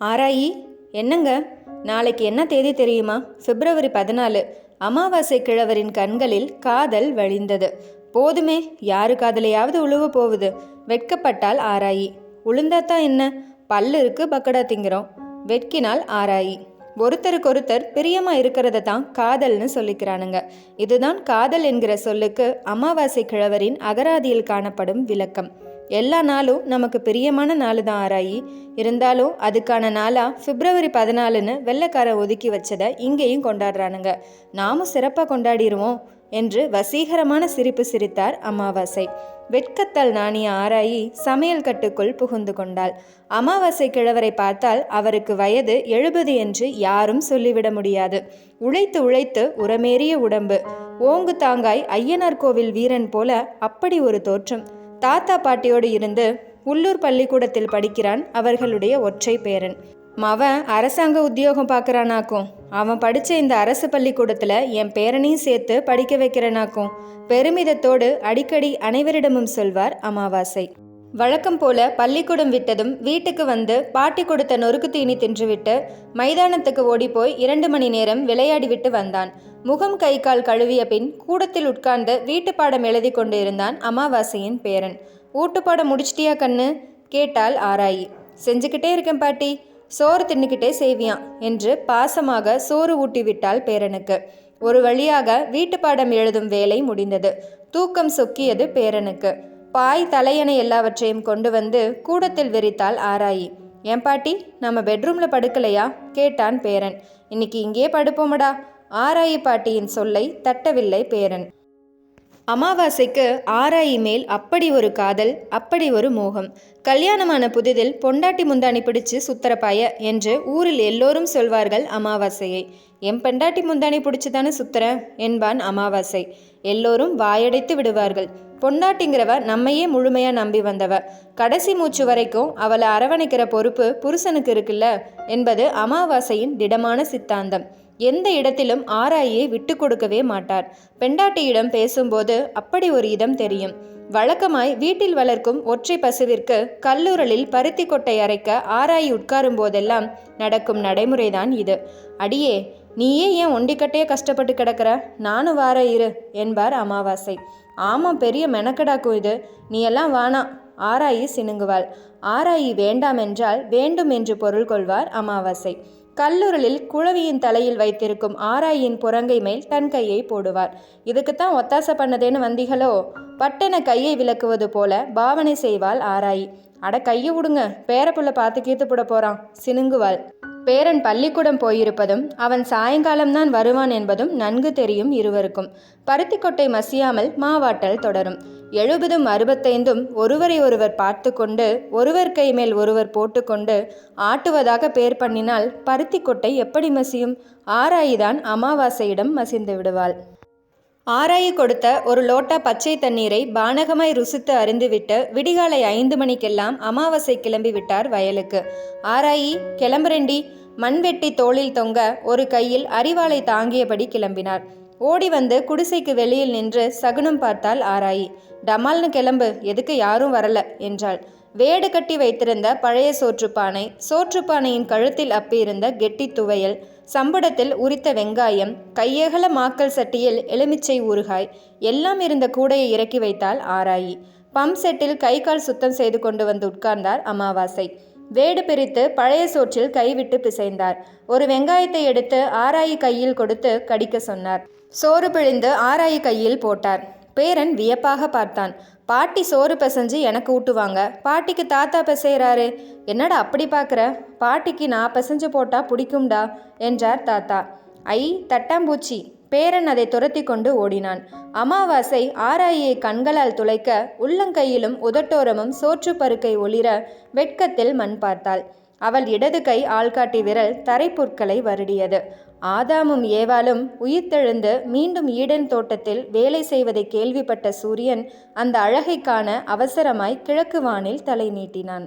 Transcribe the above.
ஆராயி என்னங்க? நாளைக்கு என்ன தேதி தெரியுமா? பிப்ரவரி பதினாலு. அமாவாசை கிழவரின் கண்களில் காதல் வழிந்தது. போதுமே யாரு காதலையாவது உழுவ போகுது. வெட்கப்பட்டால் ஆராயி. உளுந்தாத்தான் என்ன? பல்லு இருக்கு பக்கடா திங்கிறோம். வெட்கினால் ஆராயி. ஒருத்தருக்கொருத்தர் பிரியமா இருக்கிறத தான் காதல்னு சொல்லிக்கிறானுங்க. இதுதான் காதல் என்கிற சொல்லுக்கு அமாவாசை கிழவரின் அகராதியில் காணப்படும் விளக்கம். எல்லா நாளும் நமக்கு பிரியமான நாள் தான் ஆராயி. இருந்தாலும் அதுக்கான நாளாக பிப்ரவரி பதினாலுன்னு வெள்ளைக்காரன் ஒதுக்கி வச்சதை இங்கேயும் கொண்டாடுறானுங்க. நாமும் சிறப்பாக கொண்டாடிடுவோம் என்று வசீகரமான சிரிப்பு சிரித்தார் அமாவாசை. வெட்கத்தால் நாணிய ஆராயி சமையல் கட்டுக்குள் புகுந்து கொண்டாள். அமாவாசை கிழவரை பார்த்தால் அவருக்கு வயது எழுபது என்று யாரும் சொல்லிவிட முடியாது. உழைத்து உழைத்து உரமேறிய உடம்பு. ஓங்கு தாங்காய் ஐயனார் கோவில் வீரன் போல அப்படி ஒரு தோற்றம். தாத்தா பாட்டியோடு இருந்து உள்ளூர் பள்ளிக்கூடத்தில் படிக்கிறான் அவர்களுடைய ஒற்றை பேரன். மவன் அரசாங்க உத்தியோகம் பார்க்குறானாக்கும். அவன் படித்த இந்த அரசு பள்ளிக்கூடத்தில் என் பேரனையும் சேர்த்து படிக்க வைக்கிறனாக்கும். பெருமிதத்தோடு அடிக்கடி அனைவரிடமும் சொல்வார் அமாவாசை. வழக்கம் போல பள்ளிக்கூடம் விட்டதும் வீட்டுக்கு வந்து பாட்டி கொடுத்த நொறுக்கு தீனி தின்றுவிட்டு மைதானத்துக்கு ஓடிப்போய் இரண்டு மணி நேரம் விளையாடிவிட்டு வந்தான். முகம் கை கால் கழுவிய பின் கூடத்தில் உட்கார்ந்து வீட்டு பாடம் எழுதி கொண்டு இருந்தான் அமாவாசையின் பேரன். ஊட்டுப்பாடம் முடிச்சிட்டியா கண்ணு? கேட்டால் ஆராயி. செஞ்சுக்கிட்டே இருக்கேன் பாட்டி. சோறு தின்னுக்கிட்டே செய்வியான் என்று பாசமாக சோறு ஊட்டிவிட்டாள் பேரனுக்கு. ஒரு வழியாக வீட்டு பாடம் எழுதும் வேலை முடிந்தது. தூக்கம் சொக்கியது பேரனுக்கு. பாய் தலையணை எல்லாவற்றையும் கொண்டு வந்து கூடத்தில் விரித்தாள் ஆராயி. ஏன் பாட்டி நம்ம பெட்ரூம்ல படுக்கலையா? கேட்டான் பேரன். இன்னைக்கு இங்கேயே படுப்போமடா. ஆராயி பாட்டியின் சொல்லை தட்டவில்லை பேரன். அமாவாசைக்கு ஆராயி மேல் அப்படி ஒரு காதல் அப்படி ஒரு மோகம். கல்யாணமான புதிதில் பொண்டாட்டி முந்தாணி பிடிச்சு சுத்தரப்பாய என்று ஊரில் எல்லோரும் சொல்வார்கள் அமாவாசையை. என் பெண்டாட்டி முந்தாணி பிடிச்சு தானே என்பான் அமாவாசை. எல்லோரும் வாயடைத்து விடுவார்கள். பொண்டாட்டிங்கிறவ நம்மையே முழுமையா நம்பி வந்தவ. கடைசி மூச்சு வரைக்கும் அவளை அரவணைக்கிற பொறுப்பு புருஷனுக்கு இருக்குல்ல? என்பது அமாவாசையின் திடமான சித்தாந்தம். எந்த இடத்திலும் ஆராயை விட்டு கொடுக்கவே மாட்டார். பெண்டாட்டியிடம் பேசும்போது அப்படி ஒரு இதம் தெரியும். வழக்கமாய் வீட்டில் வளர்க்கும் ஒற்றை பசுவிற்கு கல்லூரலில் பருத்தி கொட்டை அரைக்க ஆராய் உட்காரும் போதெல்லாம் நடக்கும் நடைமுறைதான் இது. அடியே நீயே ஏன் ஒண்டிக்கட்டையே கஷ்டப்பட்டு கிடக்கிற? நானும் வார இரு என்பார் அமாவாசை. ஆமாம் பெரிய மெனக்கடாக்கும் இது. நீ எல்லாம் வானா ஆராயி சினுங்குவாள். ஆராயி வேண்டாம் என்றால் வேண்டும் என்று பொருள் கொள்வார் அமாவாசை. கல்லூரலில் குழவியின் தலையில் வைத்திருக்கும் ஆராயின் புறங்கை மேல் தன் கையை போடுவார். இதுக்குத்தான் ஒத்தாசை பண்ணதேன்னு வந்தீங்களோ பட்டென கையை விளக்குவது போல பாவனை செய்வாள் ஆராயி. அட கையை விடுங்க பேரப்புள்ள பார்த்து கீத்து போட போறான். சினுங்குவாள். பேரன் பள்ளிக்கூடம் போயிருப்பதும் அவன் சாயங்காலம்தான் வருவான் என்பதும் நன்கு தெரியும் இருவருக்கும். பருத்திக்கொட்டை மசியாமல் மாவாட்டல் தொடரும். எழுபதும் அறுபத்தைந்தும் ஒருவரை ஒருவர் பார்த்து கொண்டு ஒருவர் கை மேல் ஒருவர் போட்டுக்கொண்டு ஆட்டுவதாக பேர் பண்ணினால் பருத்திக்கொட்டை எப்படி மசியும்? ஆராயிதான் அமாவாசையிடம் மசிந்து விடுவாள் ஆராயி கொடுத்த ஒரு லோட்டா பச்சை தண்ணீரை பானகமாய் ருசித்து அறிந்துவிட்டு விடிகாலை ஐந்து மணிக்கெல்லாம் அமாவாசை கிளம்பி விட்டார் வயலுக்கு. ஆராயி கிளம்புறேண்டி மண்வெட்டி தோளில் தொங்க ஒரு கையில் அரிவாளை தாங்கியபடி கிளம்பினார். ஓடி வந்து குடிசைக்கு வெளியில் நின்று சகுனம் பார்த்தால் ஆராயி. டமால்னு கிளம்பு. எதுக்கு யாரும் வரல? என்றாள். வேடு கட்டி வைத்திருந்த பழைய சோற்றுப்பானை சோற்றுப்பானையின் கழுத்தில் அப்பியிருந்த கெட்டி துவையல் சம்படத்தில் உரித்த வெங்காயம் கையகல மாக்கல் சட்டியில் எலுமிச்சை ஊறுகாய் எல்லாம் இருந்த கூடையை இறக்கி வைத்தால் ஆராயி. பம்ப் செட்டில் கை கால் சுத்தம் செய்து கொண்டு வந்து உட்கார்ந்தார் அமாவாசை. வேடு பிரித்து பழைய சோற்றில் கைவிட்டு பிசைந்தார். ஒரு வெங்காயத்தை எடுத்து ஆராயி கையில் கொடுத்து கடிக்க சொன்னார். சோறு பிழிந்து ஆராயி கையில் போட்டார். பேரன் வியப்பாக பார்த்தான். பாட்டி சோறு பிசைஞ்சு எனக்கு ஊட்டுவாங்க. பாட்டிக்கு தாத்தா பிசைகிறாரு என்னடா அப்படி பார்க்குற பாட்டிக்கு நான் பிசைஞ்சு போட்டால் பிடிக்கும்டா என்றார் தாத்தா. ஐ தட்டாம்பூச்சி பேரன் அதை துரத்தி கொண்டு ஓடினான். அமாவாசை ஆராயை கண்களால் துளைக்க உள்ளங்கையிலும் உதட்டோரமும் சோற்று பருக்கை ஒளிர வெட்கத்தில் மண் பார்த்தாள். அவள் இடது கை ஆள்காட்டி விரல் தரைப்புற்களை வருடியது. ஆதாமும் ஏவாலும் உயிர்த்தெழுந்து மீண்டும் ஈடன் தோட்டத்தில் வேலை செய்வதை கேள்விப்பட்ட சூரியன் அந்த அழகை காண அவசரமாய் கிழக்கு வானில் தலை நீட்டினான்.